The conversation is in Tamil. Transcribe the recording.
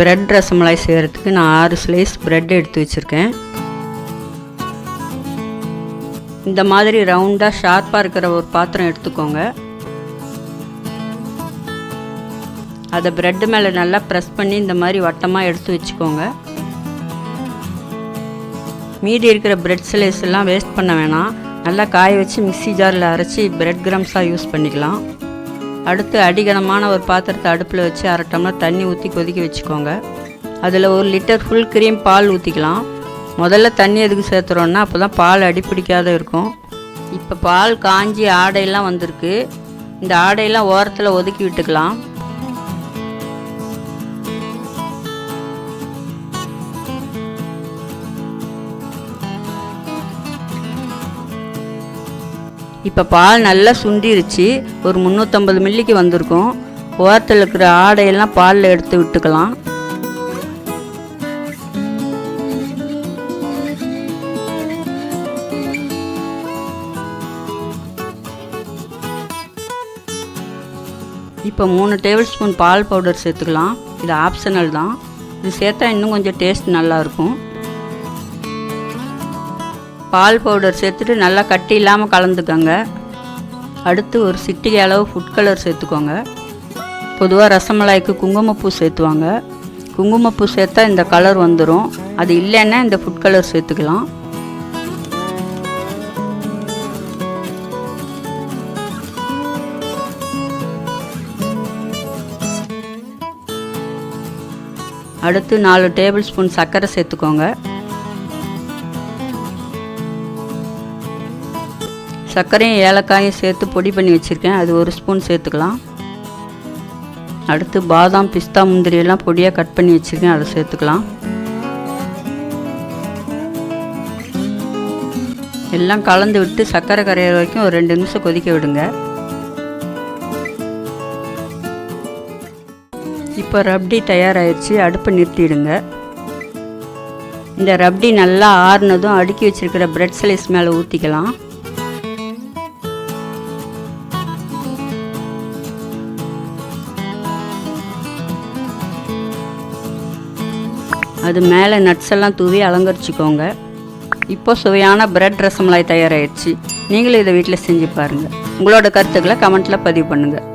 பிரெட் ரசமலாய் செய்கிறதுக்கு நான் ஆறு ஸ்லைஸ் பிரெட் எடுத்து வச்சுருக்கேன். இந்த மாதிரி ரவுண்டாக ஷார்ப்பாக இருக்கிற ஒரு பாத்திரம் எடுத்துக்கோங்க. அதை ப்ரெட்டு மேலே நல்லா ப்ரெஸ் பண்ணி இந்த மாதிரி வட்டமாக எடுத்து வச்சுக்கோங்க. மீதி இருக்கிற ப்ரெட் ஸ்லைஸ் எல்லாம் வேஸ்ட் பண்ண வேணாம். நல்லா காய வச்சு மிக்ஸி ஜாரில் அரைச்சி ப்ரெட் கிரம்ஸாக யூஸ் பண்ணிக்கலாம். அடுத்து அடிகனமான ஒரு பாத்திரத்தை அடுப்பில் வச்சு அரை டம்ளர் தண்ணி ஊற்றி கொதிக்க வச்சுக்கோங்க. அதில் ஒரு லிட்டர் ஃபுல் க்ரீம் பால் ஊற்றிக்கலாம் முதல்ல தண்ணி எதுக்கு சேர்த்துறோன்னா அப்போ தான் பால் அடிப்பிடிக்காத இருக்கும். இப்போ பால் காஞ்சி ஆடையெல்லாம் வந்திருக்கு. இந்த ஆடையெல்லாம் ஓரத்தில் ஒதுக்கி விட்டுக்கலாம். இப்போ பால் நல்லா சுண்டிருச்சு. ஒரு முந்நூற்றம்பது மில்லிக்கு வந்திருக்கும். ஓரத்தில் இருக்கிற ஆடையெல்லாம் பாலில் எடுத்து விட்டுக்கலாம். இப்போ மூணு டேபிள் ஸ்பூன் பால் பவுடர் சேர்த்துக்கலாம். இது ஆப்ஷனல் தான். இது சேர்த்தா இன்னும் கொஞ்சம் டேஸ்ட் நல்லாயிருக்கும் பால் பவுடர் சேர்த்துட்டு நல்லா கட்டி இல்லாமல் கலந்துக்கோங்க. அடுத்து ஒரு சிட்டிகை அளவு ஃபுட் கலர் சேர்த்துக்கோங்க. பொதுவாக ரசமலாய்க்கு குங்குமப்பூ சேர்த்துவாங்க. குங்குமப்பூ சேர்த்தா இந்த கலர் வந்துடும் அது இல்லைன்னா இந்த ஃபுட் கலர் சேர்த்துக்கலாம். அடுத்து நாலு டேபிள் ஸ்பூன் சர்க்கரை சேர்த்துக்கோங்க. சர்க்கரையும் ஏலக்காயும் சேர்த்து பொடி பண்ணி வச்சுருக்கேன். அது ஒரு ஸ்பூன் சேர்த்துக்கலாம். அடுத்து பாதாம் பிஸ்தா முந்திரி எல்லாம் பொடியாக கட் பண்ணி வச்சுருக்கேன். அதை சேர்த்துக்கலாம். எல்லாம் கலந்து விட்டு சர்க்கரை கரையிற வரைக்கும் ஒரு ரெண்டு நிமிஷம் கொதிக்க விடுங்க. இப்போ ரப்டி தயாராகிடுச்சு அடுப்பை நிறுத்திடுங்க. இந்த ரப்டி நல்லா ஆறுனதும் அடுக்கி வச்சுருக்கிற பிரெட் ஸ்லைஸ் மேலே ஊற்றிக்கலாம் அது மேலே நட்ஸ் எல்லாம் தூவி அலங்கரிச்சுக்கோங்க. இப்போ சுவையான பிரெட் ரசமலாய் தயாராகிடுச்சு நீங்களும் இதை வீட்டில் செஞ்சு பாருங்கள் உங்களோட கருத்துக்களை கமெண்ட்டில் பதிவு பண்ணுங்கள்